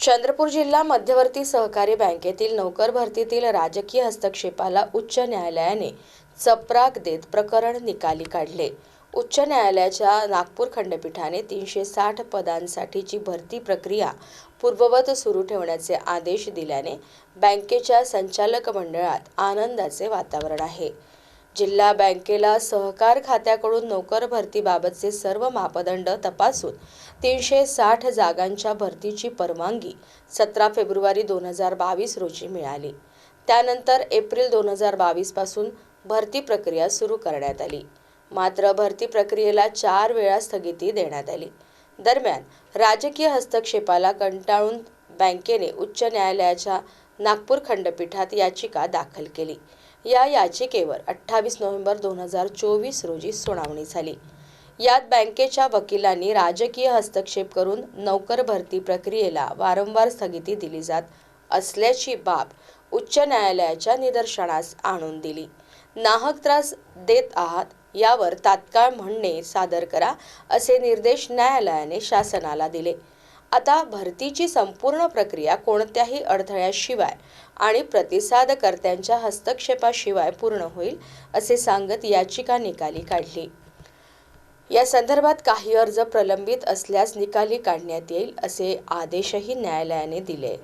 चंद्रपूर जिल्हा मध्यवर्ती सहकारी बँकेतील नोकर भरतीतील राजकीय हस्तक्षेपाला उच्च न्यायालयाने चपराक देत प्रकरण निकाली काढले. उच्च न्यायालयाच्या नागपूर खंडपीठाने तीनशे साठ पदांसाठीची भरती प्रक्रिया पूर्ववत सुरू ठेवण्याचे आदेश दिल्याने बँकेच्या संचालक मंडळात आनंदाचे वातावरण आहे. जिल्हा बँकेला सहकार खात्याकडून नोकर भरतीबाबतचे सर्व मापदंड तपासून तीनशे साठ जागांच्या भरतीची परवानगी सतरा फेब्रुवारी दोन हजार बावीस रोजी मिळाली. त्यानंतर एप्रिल दोन हजार बावीसपासून भरती प्रक्रिया सुरू करण्यात आली. मात्र भरती प्रक्रियेला चार वेळा स्थगिती देण्यात आली. दरम्यान राजकीय हस्तक्षेपाला कंटाळून बँकेने उच्च न्यायालयाच्या नागपूर खंडपीठात याचिका दाखल केली. या याचिकेवर अठ्ठावीस नोव्हेंबर दोन हजार चोवीस रोजी सुनावणी झाली. यात बँकेच्या वकिलांनी राजकीय हस्तक्षेप करून नोकर भरती प्रक्रियेला वारंवार स्थगिती दिली जात असल्याची बाब उच्च न्यायालयाच्या निदर्शनास आणून दिली. नाहक त्रास देत आहात यावर तात्काळ म्हणणे सादर करा असे निर्देश न्यायालयाने शासनाला दिले. आता भरतीची संपूर्ण प्रक्रिया कोणत्याही अडथळ्याशिवाय आणि प्रतिसादकर्त्यांच्या हस्तक्षेपाशिवाय पूर्ण होईल असे सांगत याचिका निकाली काढली. या संदर्भात काही अर्ज प्रलंबित असल्यास निकाली काढण्यात येईल असे आदेशही न्यायालयाने दिले.